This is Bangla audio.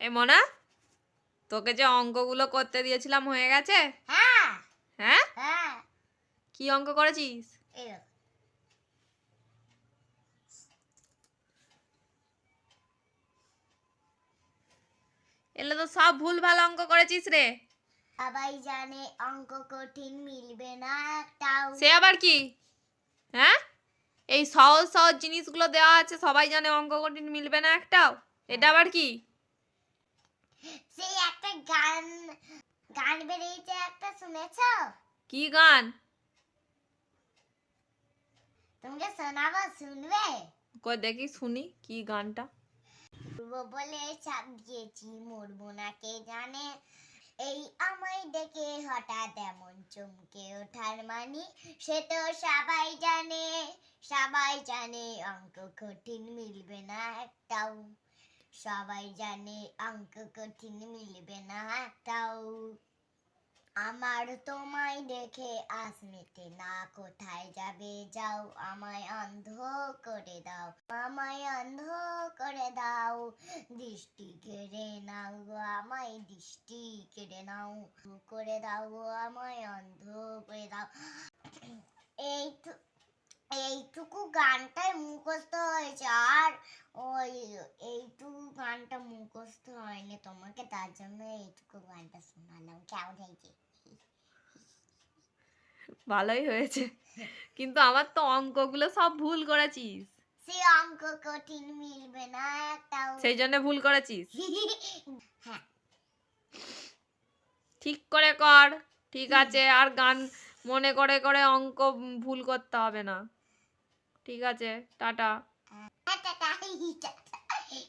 এ মনা তোকে যে অঙ্কগুলো করতে দিয়েছিলাম হয়ে গেছে? হ্যাঁ। হ্যাঁ? হ্যাঁ। কি অঙ্ক করেছিস? এলে তো সব ভুল ভালো অঙ্ক করেছিস রে। সবাই জানে অঙ্ক কঠিন মিলবে না একটাও সে আবার কি? হ্যাঁ? এই সহজ সহজ জিনিসগুলো দেওয়া আছে সবাই জানে অঙ্ক কঠিন মিলবে না একটাও। এটা আবার কি? সেই একটা গান গান বেরিয়েছে একটা শুনেছো? কি গান? তোমাকে শোনাবো শুনবে? কই দেখি শুনি কি গানটা? বলে চাপ দিয়েছি মরবো না কে জানে? এই আমায় দেখে হঠাৎ এমন চমকে ওঠার মানি। সে তো সবাই জানে সবাই জানে অঙ্ক কঠিন মিলবে না একটাও। সবাই জানে অঙ্ক কঠিন মিলবে না একটাও আমার তোমায় দেখে আসমিতে না কোথায় যাবে যাও আমায় অন্ধ করে দাও আমায় অন্ধ করে দাও দৃষ্টি কেড়ে নাও আমায় দৃষ্টি কেড়ে নাও করে দাও আমায় অন্ধ করে দাও এইটুকু গানটাই মুখস্থ হয়েছে আর ওই এইটুকু গানটা মুখস্থ হয়নি তোমাকে তার জন্য এইটুকু গানটা শোনালাম। কেমন হয়েছে? ভালোই হয়েছে কিন্তু আমার তো অঙ্কগুলো সব ভুল করেছিস। সে অঙ্ক কঠিন মিলবে না একটাও। সেই জন্য ভুল করেছিস। হ্যাঁ। ঠিক করে কর ঠিক আছে আর গান মনে করে করে অঙ্ক ভুল করতে হবে না। ঠিক আছে টাটা। টাটা।